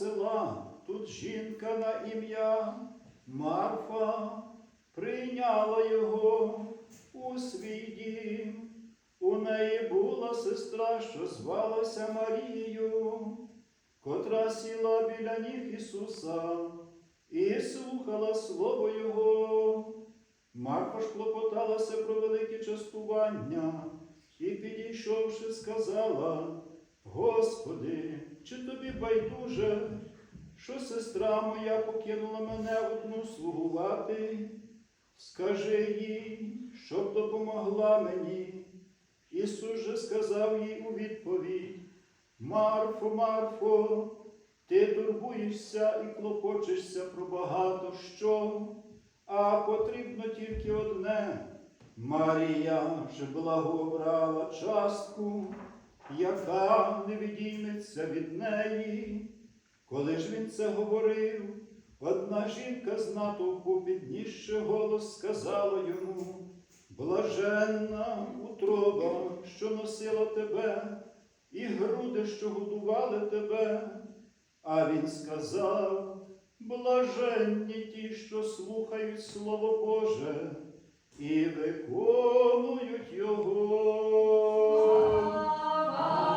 села, тут жінка на ім'я Марфа прийняла його у свій дім. У неї була сестра, що звалася Марією, котра сіла біля ніг Ісуса і слухала Слово Його. Марфа ж клопоталася про велике частування і, підійшовши, сказала, Господи, чи тобі байдуже, що сестра моя покинула мене одну слугувати? Скажи їй, щоб допомогла мені. Ісус же сказав їй у відповідь, Марфо, Марфо, ти турбуєшся і клопочешся про багато що, а потрібно тільки одне. Марія ж благообрала частку, яка не відійметься від неї. Коли ж він це говорив, одна жінка з натовпу, піднісши голос, сказала йому, Блаженна утроба, що носила тебе, і груди, що годували тебе. А він сказав, блаженні ті, що слухають Слово Боже і виконують його.